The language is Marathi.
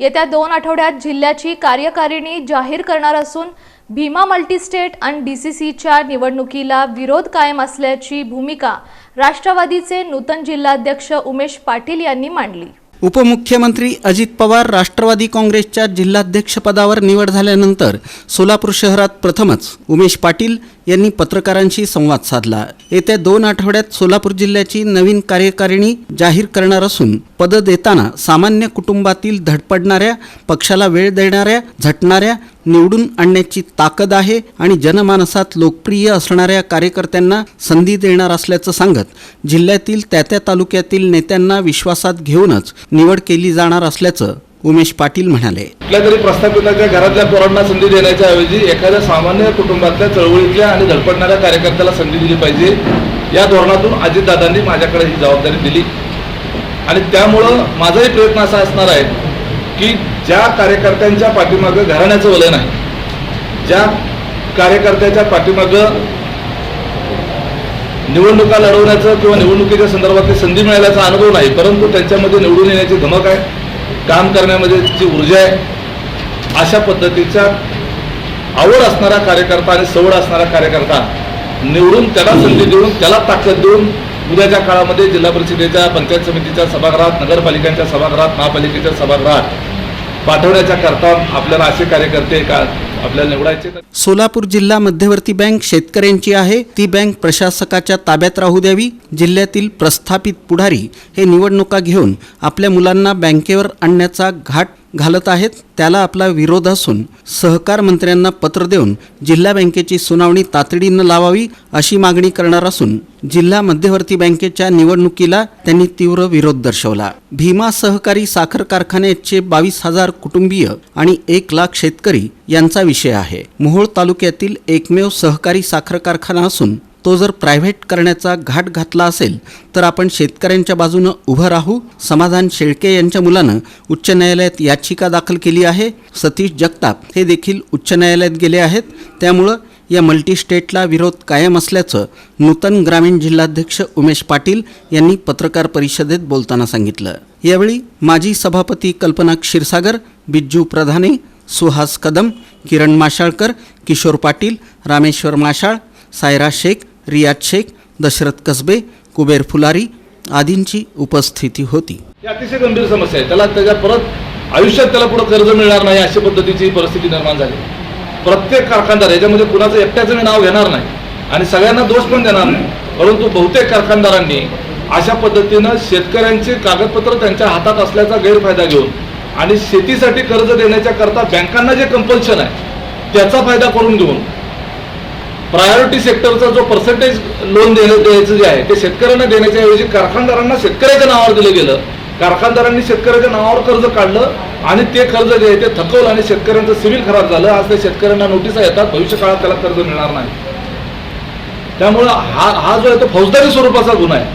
येत्या दोन आठवड्यात जिल्ह्याची कार्यकारिणी जाहीर करणार असून भीमा मल्टीस्टेट आणि डी सी सीच्या निवडणुकीला विरोध कायम असल्याची भूमिका राष्ट्रवादीचे नूतन जिल्हाध्यक्ष उमेश पाटील यांनी मांडली. उपमुख्यमंत्री अजित पवार राष्ट्रवादी काँग्रेसच्या जिल्हाध्यक्षपदावर निवड झाल्यानंतर सोलापूर शहरात प्रथमच उमेश पाटील यांनी पत्रकारांशी संवाद साधला. येत्या दोन आठवड्यात सोलापूर जिल्ह्याची नवीन कार्यकारिणी जाहीर करणार असून पद देताना सामान्य कुटुंबातील धडपडणाऱ्या पक्षाला वेळ देणाऱ्या झटणाऱ्या निवडून आणण्याची ताकद आहे आणि जनमानसात लोकप्रिय असणाऱ्या कार्यकर्त्यांना संधी देणार असल्याचं सांगत जिल्ह्यातील त्या त्या तालुक्यातील नेत्यांना विश्वासात घेऊनच निवड केली जाणार असल्याचं उमेश पाटील म्हणाले. कुठल्या तरी प्रस्थापिताच्या घरातल्या पोरांना संधी देण्याच्या ऐवजी एखाद्या सामान्य कुटुंबातल्या चळवळीतल्या आणि धडपडणाऱ्या कार्यकर्त्याला संधी दिली पाहिजे या धोरणातून अजितदादांनी माझ्याकडे ही जबाबदारी दिली. आणि त्यामुळं माझाही प्रयत्न असा असणार आहे की ज्या कार्यकर्त्यांच्या पाठीमागं घराण्याचं वलय आहे ज्या कार्यकर्त्याच्या पाठीमागं निवडणुका लढवण्याचं किंवा निवडणुकीच्या संदर्भातली संधी मिळाल्याचा अनुभव नाही परंतु त्यांच्यामध्ये निवडून येण्याची धमक आहे. काम करण्यामध्ये जी ऊर्जा आहे अशा पद्धतीचा आवड असणारा कार्यकर्ता आणि सवड असणारा कार्यकर्ता निवडून त्याला संधी देऊन त्याला ताकद देऊन उद्याच्या काळामध्ये जिल्हा परिषदेच्या पंचायत समितीच्या सभागृहात नगरपालिकांच्या सभागृहात महापालिकेच्या सभागृहात पाठवण्याच्या करता आपल्याला असे कार्यकर्ते का आपल्याला निवडायचे सोलापूर जिल्हा मध्यवर्ती बँक शेतकऱ्यांची आहे. ती बँक प्रशासकाच्या ताब्यात राहू द्यावी. जिल्ह्यातील प्रस्थापित पुढारी हे निवडणुका घेऊन आपल्या मुलांना बँकेवर आणण्याचा घाट घालत आहेत त्याला आपला विरोध असून सहकार मंत्र्यांना पत्र देऊन जिल्हा बँकेची सुनावणी तातडीनं लावावी अशी मागणी करणार असून जिल्हा मध्यवर्ती बँकेच्या निवडणुकीला त्यांनी तीव्र विरोध दर्शवला. भीमा सहकारी साखर कारखान्याचे बावीस हजार कुटुंबीय आणि एक लाख शेतकरी यांचा विषय आहे. मोहोळ तालुक्यातील एकमेव सहकारी साखर कारखाना असून तो जर प्रायव्हेट करण्याचा घाट घातला असेल तर आपण शेतकऱ्यांच्या बाजूनं उभं राहू. समाधान शेळके यांच्या मुलानं उच्च न्यायालयात याचिका दाखल केली आहे. सतीश जगताप हे देखील उच्च न्यायालयात गेले आहेत. त्यामुळं या मल्टीस्टेटला विरोध कायम असल्याचं नूतन ग्रामीण जिल्हाध्यक्ष उमेश पाटील यांनी पत्रकार परिषदेत बोलताना सांगितलं. यावेळी माजी सभापती कल्पना क्षीरसागर बिज्जू प्रधाने सुहास कदम किरण माशाळकर किशोर पाटील रामेश्वर माशाळ सायरा शेख रियाज शेख दशरथ कसबे कुबेर फुलारी आदींची उपस्थिती होती. अतिशय गंभीर समस्या आहे. त्याला त्याच्या परत आयुष्यात त्याला पुढे कर्ज मिळणार नाही अशा पद्धतीची परिस्थिती निर्माण झाली. प्रत्येक कारखानदार याच्यामध्ये कुणाचं एकट्याचं मी नाव घेणार नाही आणि सगळ्यांना दोष पण देणार नाही. परंतु बहुतेक कारखानदारांनी अशा पद्धतीनं शेतकऱ्यांचे कागदपत्र त्यांच्या हातात असल्याचा गैरफायदा घेऊन आणि शेतीसाठी कर्ज देण्याच्या करता बँकांना जे कंपल्शन आहे त्याचा फायदा करून घेऊन प्रायोरिटी सेक्टरचा जो पर्सेंटेज लोन देणं द्यायचं जे आहे ते शेतकऱ्यांना देण्याच्या ऐवजी कारखानदारांना शेतकऱ्याच्या नावावर दिलं गेलं. कारखानदारांनी शेतकऱ्याच्या नावावर कर्ज काढलं आणि ते कर्ज जे आहे ते थकवलं आणि शेतकऱ्यांचं सिव्हिल खराब झालं. आज त्या शेतकऱ्यांना नोटिसा येतात भविष्य काळात त्याला कर्ज मिळणार नाही. त्यामुळं हा हा जो आहे तो फौजदारी स्वरूपाचा गुन्हा आहे.